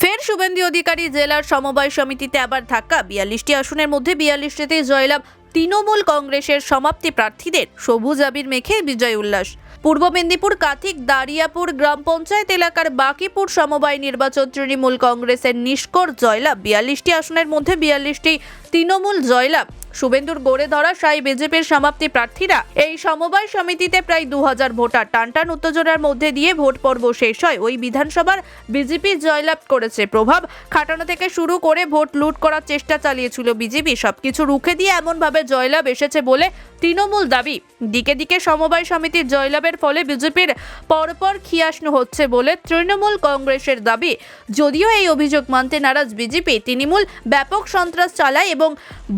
ফের শুভেন্দু অধিকারী জেলার সমবায় সমিতিতে আবার ধাক্কা। বিয়াল্লিশটি আসনের মধ্যে বিয়াল্লিশটিতে জয়লাভ। তৃণমূল কংগ্রেসের সমাপ্তি প্রার্থীদের সবুজ আবির মেখে বিজয় উল্লাস। পূর্ব মেদিনীপুর, কাথিক দারিয়াপুর গ্রাম পঞ্চায়েত এলাকার বাকিপুর সমবায় নির্বাচন তৃণমূল কংগ্রেসের নিষ্কর জয়লাভ। বিয়াল্লিশটি আসনের মধ্যে বিয়াল্লিশটি তৃণমূল জয়লাভ। শুভেন্দুর গড়ে ধরা সাই বিজেপির সমাপ্তি প্রার্থীরা। এই সমবায় সমিতিতে প্রায় দু হাজার ভোটার। টানটান উত্তেজনার মধ্যে দিয়ে ভোট পর্ব শেষ হয়। ওই বিধানসভার বিজেপি জয়লাভ করেছে প্রভাব। খাটানো থেকে শুরু করে ভোট লুট করার চেষ্টা চালিয়েছিল বিজেপি। সবকিছু রুখে দিয়ে এমনভাবে জয়লাভ এসেছে বলে তৃণমূল দাবি। দিকে দিকে সমবায় সমিতির জয়লাভের ফলে বিজেপির পরপর খিয়াসনু হচ্ছে বলে তৃণমূল কংগ্রেসের দাবি। যদিও এই অভিযোগ মানতে নারাজ বিজেপি, তৃণমূল ব্যাপক সন্ত্রাস চালায় এবং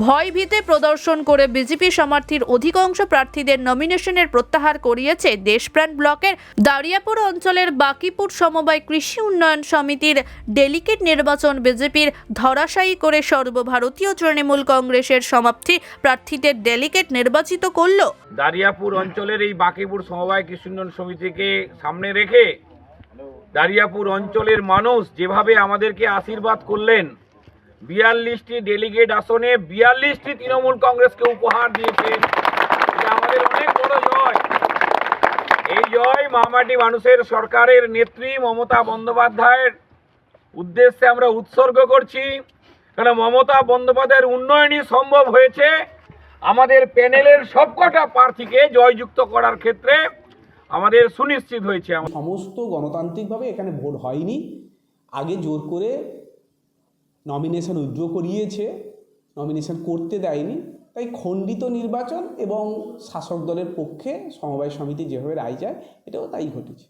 ভয়ভীতি প্রদর্শন করে বিজেপি সমর্থীর অধিকাংশ প্রার্থীদের নমিনেশনের প্রত্যাহার করিয়েছে দেশপ্রাণ ব্লকের দারিয়াপুর অঞ্চলের বাকিপুর সমবায় কৃষি উন্নয়ন সমিতির ডেলিকেট নির্বাচন বিজেপির ধরাশায়ী করে সর্বভারতীয় তৃণমূল কংগ্রেসের সমাপ্তি প্রার্থীদের ডেলিকেট নির্বাচিত করল। দারিয়াপুর অঞ্চলের এই বাকিপুর সমবায় কৃষিউন্নয়ন সমিতিকে সামনে রেখে দারিয়াপুর অঞ্চলের মানুষ যেভাবে আমাদেরকে আশীর্বাদ করলেন বিয়াল্লিশটি ডেলিগেট আসনে, বিয়াল্লিশটি তৃণমূল কংগ্রেসকে উপহার দিয়েছে আমাদের অনেক বড় জয়। এই জয় মামাটি মানুষের সরকারের নেত্রী মমতা বন্দ্যোপাধ্যায়ের উদ্দেশ্যে আমরা উৎসর্গ করছি। কারণ মমতা বন্দ্যোপাধ্যায়ের উন্নয়নই সম্ভব হয়েছে। আমাদের প্যানেলের সবকটা প্রার্থীকে জয়যুক্ত করার ক্ষেত্রে আমাদের সুনিশ্চিত হয়েছে। সমস্ত গণতান্ত্রিকভাবে এখানে ভোট হয়নি। আগে জোর করে নমিনেশন উইথড্র করিয়েছে নমিনেশন করতে দেয়নি, তাই খণ্ডিত নির্বাচন এবং শাসক দলের পক্ষে সমবায় সমিতি যেভাবে রায় যায় এটাও তাই ঘটেছে।